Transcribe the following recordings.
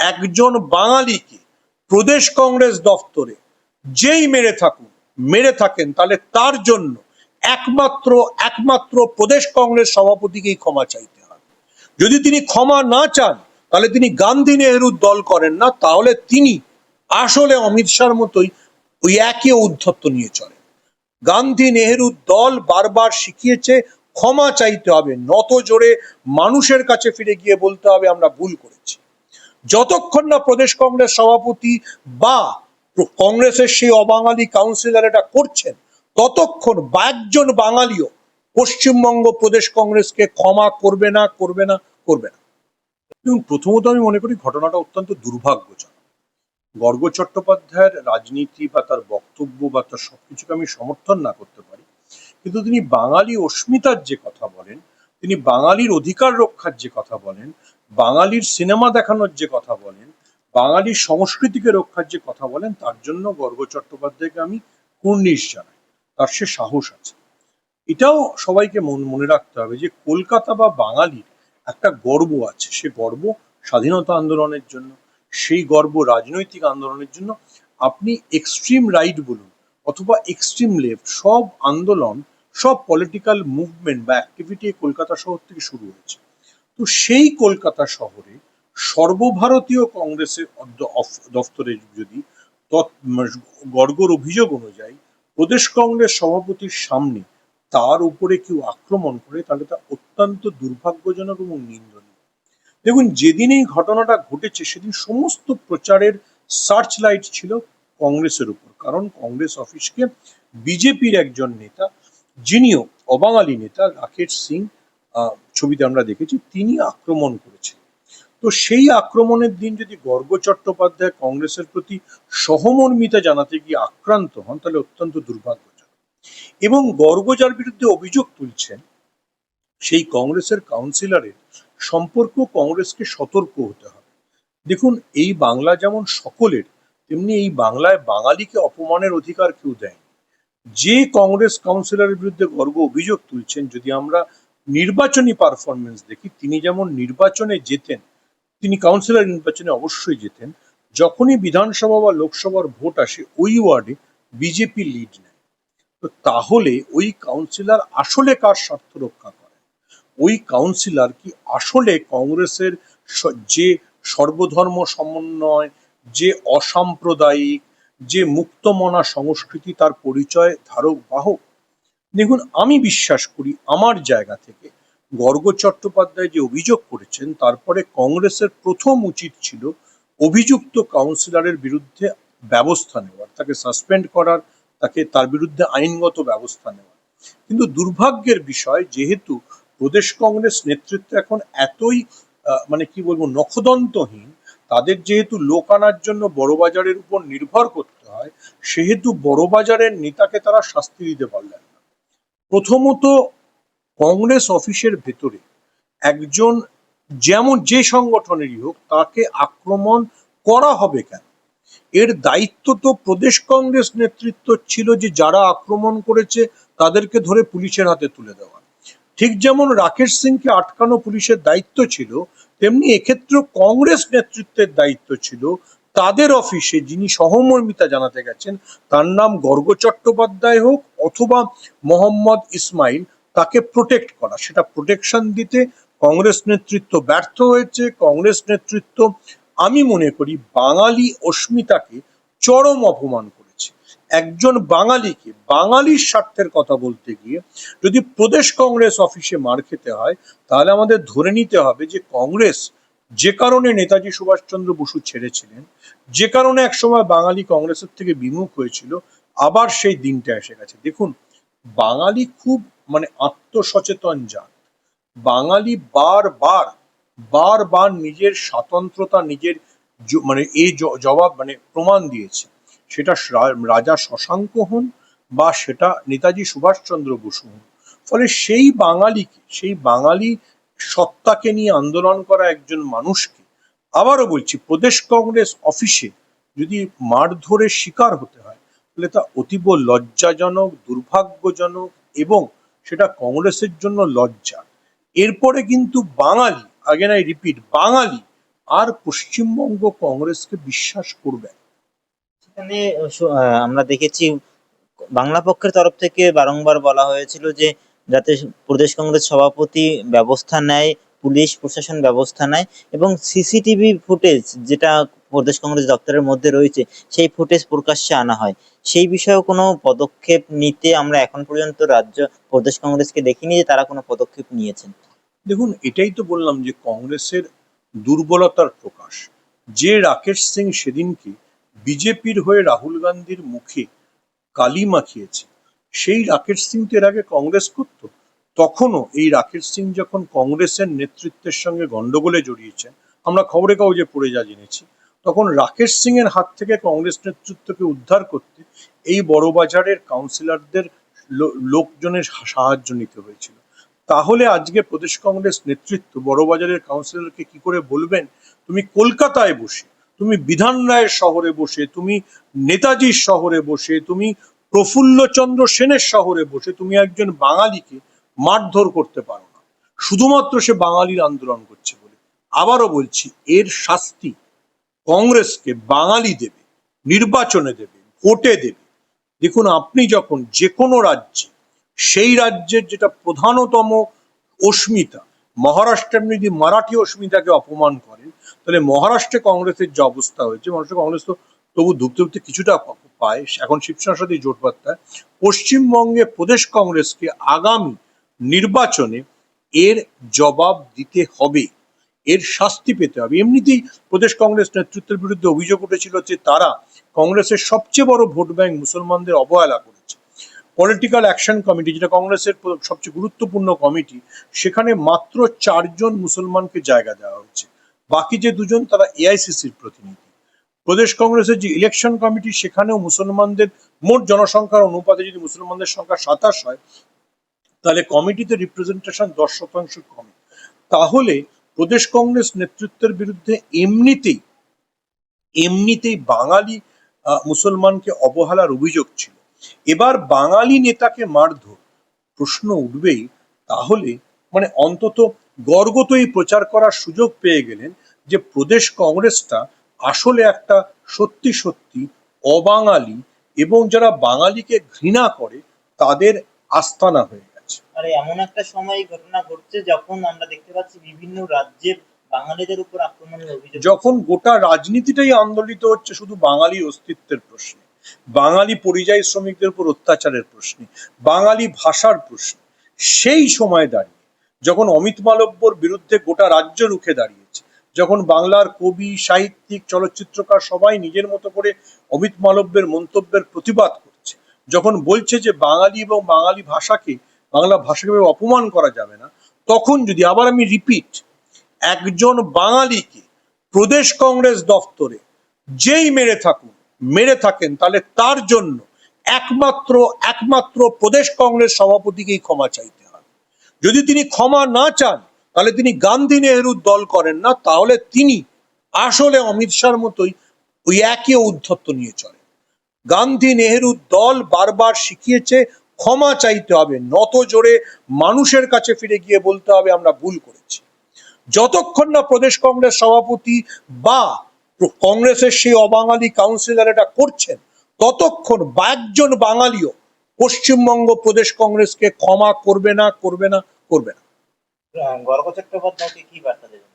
একজন বাঙালিকে প্রদেশ কংগ্রেস দফতরে যেই মেরে থাকুন মেরে থাকেন, তাহলে তার জন্য একমাত্র একমাত্র প্রদেশ কংগ্রেস সভাপতিকেই ক্ষমা চাইতে হবে। যদি তিনি ক্ষমা না চান, তাহলে তিনি গান্ধী নেহরুর দল করেন না, তাহলে তিনি আসলে অমিত শাহর মতোই ওই একই উদ্ধত্ত নিয়ে চলেন। গান্ধী নেহরুর দল বারবার শিখিয়েছে, ক্ষমা চাইতে হবে, নত জোরে মানুষের কাছে ফিরে গিয়ে বলতে হবে, আমরা ভুল করেছি। যতক্ষণ না প্রদেশ কংগ্রেস সভাপতি বা কংগ্রেসের সেই অবাঙালি কাউন্সিলর এটা করছেন, ততক্ষণ বা একজন বাঙালিও পশ্চিমবঙ্গ প্রদেশ কংগ্রেসকে ক্ষমা করবে না করবে না করবে না। প্রথমত আমি মনে করি ঘটনাটা অত্যন্ত দুর্ভাগ্যজনক। গর্গ চট্টোপাধ্যায়ের রাজনীতি বা তার বক্তব্য বা তার সবকিছুকে আমি সমর্থন না করতে পারি, কিন্তু তিনি বাঙালি অস্মিতার যে কথা বলেন তিনি বাঙালির অধিকার রক্ষার যে কথা বলেন, বাঙালির সিনেমা দেখানোর যে কথা বলেন, বাঙালির সংস্কৃতিকে রক্ষার যে কথা বলেন, তার জন্য গর্গ চট্টোপাধ্যায়কে আমি কুর্নিশ জানাই। তার সে সাহস আছে। এটাও সবাইকে মন- মনে রাখতে হবে যে কলকাতা বা বাঙালির একটা গর্ব আছে। সে গর্ব স্বাধীনতা আন্দোলনের জন্য, সেই গর্ব রাজনৈতিক আন্দোলনের জন্য। আপনি এক্সট্রিম রাইট বলুন অথবা এক্সট্রিম লেফট সব আন্দোলন সব পলিটিক্যাল মুভমেন্ট বা অ্যাক্টিভিটি কলকাতা শহর থেকে শুরু হয়েছে। তো সেই কলকাতা শহরে সর্বভারতীয় কংগ্রেসের দফতরে যদি তৎ- গর্গর অভিযোগ অনুযায়ী প্রদেশ কংগ্রেস সভাপতির সামনে তার উপরে কেউ আক্রমণ করে, তাহলে তা অত্যন্ত দুর্ভাগ্যজনক এবং নিন্দনীয়। দেখুন, যেদিন এই ঘটনাটা ঘটেছে, সেদিন সমস্ত প্রচারের সার্চ লাইট ছিল কংগ্রেসের উপর। কারণ কংগ্রেস অফিসকে বিজেপির একজন নেতা যিনিও অবাঙালি নেতা, রাকেশ সিং ছবিতে আমরা দেখেছি, তিনি আক্রমণ করেছেন তো সেই আক্রমণের দিন যদি গর্গ চট্টোপাধ্যায় কংগ্রেসের প্রতি সহমর্মিতা জানাতে গিয়ে আক্রান্ত হন, তাহলে অত্যন্ত দুর্ভাগ্যজনক। এবং গর্গ যার বিরুদ্ধে অভিযোগ তুলছেন, সেই কংগ্রেসের কাউন্সিলরের সম্পর্ক কংগ্রেসকে সতর্ক হতে হবে। দেখুন, এই বাংলা যেমন সকলের, তেমনি এই বাংলায় বাঙালিকে অপমানের অধিকার কেউ দেয়নি। যে কংগ্রেস কাউন্সিলরের বিরুদ্ধে গর্ব অভিযোগ তুলছেন, যদি আমরা নির্বাচনী পারফরমেন্স দেখি, তিনি যেমন নির্বাচনে জেতেন, তিনি কাউন্সিলর নির্বাচনে অবশ্যই জেতেন, যখনই বিধানসভা বা লোকসভার ভোট আসে, ওই ওয়ার্ডে বিজেপি লিড নেয়। তো তাহলে ওই কাউন্সিলর আসলে কার স্বার্থ রক্ষা করেন ওই কাউন্সিলর কি আসলে কংগ্রেসের যে সর্বধর্ম সমন্বয়, যে অসাম্প্রদায়িক যে মুক্তমনা সংস্কৃতি তার পরিচয় ধারক বাহক। দেখুন, আমি বিশ্বাস করি আমার জায়গা থেকে গর্গ চট্টোপাধ্যায় যে অভিযোগ করেছেন, তারপরে কংগ্রেসের প্রথম উচিত ছিল অভিযুক্ত কাউন্সিলরের বিরুদ্ধে ব্যবস্থা নেওয়ার, তাকে সাসপেন্ড করার, তাকে তার বিরুদ্ধে আইনগত ব্যবস্থা নেওয়ার। কিন্তু দুর্ভাগ্যের বিষয়, যেহেতু প্রদেশ কংগ্রেস নেতৃত্ব এখন এতই মানে কি বলব, নখদন্তহীন তাদের যেহেতু লোক আনার জন্য বড়বাজারের উপর নির্ভর করতে হয়, সেহেতু বড়বাজারের নেতাকে তারা শাস্তি দিতে পারলেন না। প্রথমত কংগ্রেস অফিসের ভেতরে একজন যেমন যে সংগঠনেরই হোক, তাকে আক্রমণ করা হবে কেন? এর দায়িত্ব তো প্রদেশ কংগ্রেস নেতৃত্ব ছিল যে যারা আক্রমণ করেছে তাদেরকে ধরে পুলিশের হাতে তুলে দেওয়া। ঠিক যেমন রাকেশ সিংকে আটকানো পুলিশের দায়িত্ব ছিল তেমনি এক্ষেত্রেও কংগ্রেস নেতৃত্বের দায়িত্ব ছিল তাদের অফিসে যিনি সহমর্মিতা জানাতে গেছেন, তার নাম গর্গ চট্টোপাধ্যায় হোক অথবা মোহাম্মদ ইসমাইল, তাকে প্রোটেক্ট করা। সেটা প্রোটেকশন দিতে কংগ্রেস নেতৃত্ব ব্যর্থ হয়েছে। কংগ্রেস নেতৃত্ব, আমি মনে করি, বাঙালি অস্মিতাকে চরম অপমান করেছে। একজন বাঙালিকে, বাঙালির স্বার্থের কথা বলতে গিয়ে যদি প্রদেশ কংগ্রেস অফিসে মার খেতে হয়, তাহলে আমাদের ধরে নিতে হবে যে কংগ্রেস যে কারণে নেতাজি সুভাষচন্দ্র বসু ছেড়েছিলেন, যে কারণে একসময় বাঙালি কংগ্রেসের থেকে বিমুখ হয়েছিল, আবার সেই দিনটা এসে গেছে। দেখুন, বাঙালি খুব মানে আত্মসচেতন জাত। বাঙালি বারবার বারবার নিজের স্বাতন্ত্রতা, নিজের মানে এই জবাব মানে প্রমাণ দিয়েছে। সেটা রাজা শশাঙ্ক হন বা সেটা নেতাজি সুভাষচন্দ্র বসু হন। ফলে সেই বাঙালিকে, সেই বাঙালি সত্তাকে নিয়ে আন্দোলন করা একজন মানুষকে আবারও বলছি, প্রদেশ কংগ্রেস অফিসে যদি মারধরের শিকার হতে হয়, তাহলে তা অতীব লজ্জাজনক, দুর্ভাগ্যজনক এবং সেটা কংগ্রেসের জন্য লজ্জা। এরপরে কিন্তু Bangali again I repeat Bangali আর পশ্চিমবঙ্গ কংগ্রেসকে বিশ্বাস করবে না। সেখানে স- আহ, আমরা দেখেছি বাংলা পক্ষের তরফ থেকে বারংবার বলা হয়েছিল যে যাতে প্রদেশ কংগ্রেস সভাপতি ব্যবস্থা নেয় পুলিশ প্রশাসন ব্যবস্থা নেয় এবং সিসিটিভি ফুটেজ যেটা প্রদেশ কংগ্রেস দপ্তরের মধ্যে রয়েছে সেই ফুটেজ প্রকাশ্যে আনা হয় সেই বিষয়ে কোনো পদক্ষেপ নিতে আমরা এখন পর্যন্ত রাজ্য প্রদেশ কংগ্রেসকে দেখিনি যে তারা কোনো পদক্ষেপ নিয়েছেন দেখুন এটাই তো বললাম যে কংগ্রেসের দুর্বলতার প্রকাশ যে রাকেশ সিং সেদিনকে বিজেপির হয়ে রাহুল গান্ধীর মুখে কালি মাখিয়েছে। সেই রাকেশ সিং তো এর আগে কংগ্রেস করতো। তখনও এই রাকেশ সিং যখন কংগ্রেসের নেতৃত্বের সঙ্গে গন্ডগোলে জড়িয়েছেন, আমরা খবরে কাগজে পড়ে যা জেনেছি, তখন রাকেশ সিং এর হাত থেকে কংগ্রেস নেতৃত্বকে উদ্ধার করতে এই বড়বাজারের কাউন্সিলরদের লোকজনের সাহায্য নিতে হয়েছিল। তাহলে আজকে প্রদেশ কংগ্রেস নেতৃত্ব বড়বাজারের কাউন্সিলরকে কি করে বলবেন? তুমি কলকাতায় বসে তুমি বিধান রায়ের শহরে বসে, তুমি নেতাজির শহরে বসে, তুমি প্রফুল্লচন্দ্র সেনের শহরে বসে তুমি একজন বাঙালিকে মারধর করতে পারো না। শুধুমাত্র সে বাঙালির আন্দোলন করছে বলে। আবারও বলছি, এর শাস্তি কংগ্রেসকে বাঙালি দেবে, নির্বাচনে দেবে, ভোটে দেবে। দেখুন, আপনি যখন যে কোনো রাজ্যে, সেই রাজ্যের যেটা প্রধানতম অস্মিতা মহারাষ্ট্রে আপনি যদি মারাঠি অস্মিতাকে অপমান করেন তাহলে মহারাষ্ট্রে কংগ্রেসের যে অবস্থা হয়েছে, মহারাষ্ট্রে কংগ্রেস তো তবু ধুকতে ধুকতে কিছুটা পায়। এখন শিবসেনার সাথে জোট বার্তায় পশ্চিমবঙ্গে প্রদেশ কংগ্রেসকে আগামী নির্বাচনে এর জবাব দিতে হবে, এর শাস্তি পেতে হবে। এমনিতেই প্রদেশ কংগ্রেস নেতৃত্বের বিরুদ্ধে অভিযোগ উঠেছিল যে তারা কংগ্রেসের সবচেয়ে বড় ভোট ব্যাংক মুসলমানদের অবহেলা করেছে। পলিটিক্যাল অ্যাকশন কমিটি যেটা কংগ্রেসের সবচেয়ে গুরুত্বপূর্ণ কমিটি, সেখানে মাত্র চারজন মুসলমানকে জায়গা দেওয়া হয়েছে। বাকি যে দুজন, তারা এআইসিসির প্রতিনিধি। প্রদেশ কংগ্রেসের যে ইলেকশন কমিটি, সেখানেও মুসলমানদের মোট জনসংখ্যার অনুপাতে যদি মুসলমানদের সংখ্যা সাতাশ হয়, তাহলে কমিটিতে রিপ্রেজেন্টেশন দশ শতাংশ কম। তাহলে প্রদেশ কংগ্রেস নেতৃত্বের বিরুদ্ধে এমনিতেই এমনিতেই বাঙালি মুসলমানকে অবহেলার অভিযোগ ছিল। এবার বাঙালি নেতাকে মারধর, প্রশ্ন উঠবেই, তাহলে মানে অন্তত গর্গ তো এই প্রচার করার সুযোগ পেয়ে গেলেন যে প্রদেশ কংগ্রেসটা আসলে একটা সত্যি সত্যি অবাঙালি এবং যারা বাঙালিকে ঘৃণা করে তাদের আস্তানা হয়ে গেছে। আর এমন একটা সময় ঘটনা ঘটছে যখন আমরা দেখতে পাচ্ছি বিভিন্ন রাজ্যের বাঙালিদের উপর আক্রমণের অভিযোগ যখন গোটা রাজনীতিটাই আন্দোলিত হচ্ছে শুধু বাঙালি অস্তিত্বের প্রশ্নে বাঙালি পরিযায়ী শ্রমিকদের উপর অত্যাচারের প্রশ্নে বাঙালি ভাষার প্রশ্নে সেই সময় দাঁড়িয়ে যখন অমিত মালব্যর বিরুদ্ধে গোটা রাজ্য রুখে দাঁড়িয়েছে, যখন বাংলার কবি, সাহিত্যিক, চলচ্চিত্রকার সবাই নিজের মতো করে অমিত মালব্যের মন্তব্যের প্রতিবাদ করছে, যখন বলছে যে বাঙালি এবং বাঙালি ভাষাকে, বাংলা ভাষাকে অপমান করা যাবে না, তখন যদি আবার আমি রিপিট একজন বাঙালিকে প্রদেশ কংগ্রেস দফতরে যেই মেরে থাকুন, মেরে থাকেন, তাহলে তার জন্য একমাত্র একমাত্র প্রদেশ কংগ্রেস সভাপতিকেই ক্ষমা চাইতে যদি তিনি ক্ষমা না চান, তাহলে তিনি গান্ধী নেহরুর দল করেন না, তাহলে তিনি আসলে অমিত শাহর মতোই ওই একই উদ্ধত্ত নিয়ে চলেন। গান্ধী নেহরুর দল বারবার শিখিয়েছে, ক্ষমা চাইতে হবে, নত জোরে মানুষের কাছে ফিরে গিয়ে বলতে হবে, আমরা ভুল করেছি। যতক্ষণ না প্রদেশ কংগ্রেস সভাপতি বা কংগ্রেসের সেই অবাঙালি কাউন্সিলর এটা করছেন, ততক্ষণ বা একজন বাঙালিও পশ্চিমবঙ্গ প্রদেশ কংগ্রেসকে ক্ষমা করবে না করবে না করবে না। গর্গ চট্টোপাধ্যায়কে কি বার্তা দেবেন?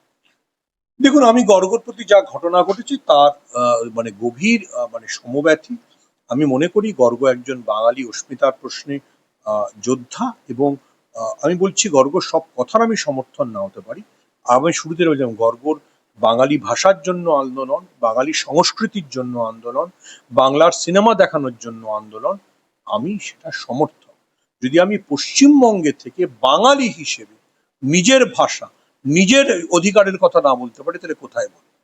দেখুন আমি গর্গর প্রতি যা ঘটনা ঘটেছে তার মানে গভীর মানে সমব্যথী। আমি মনে করি গর্গ একজন বাঙালি অস্মিতার প্রশ্নে আহ, যোদ্ধা এবং আমি বলছি গর্গ সব কথার আমি সমর্থন না হতে পারি। আমি শুরুতে বললাম গর্গর বাঙালি ভাষার জন্য আন্দোলন বাঙালি সংস্কৃতির জন্য আন্দোলন বাংলার সিনেমা দেখানোর জন্য আন্দোলন আমি সেটা সমর্থক। যদি আমি পশ্চিমবঙ্গে থেকে বাঙালি হিসেবে নিজের ভাষা, নিজের অধিকারের কথা না বলতে পারি, তাহলে কোথায় বলব?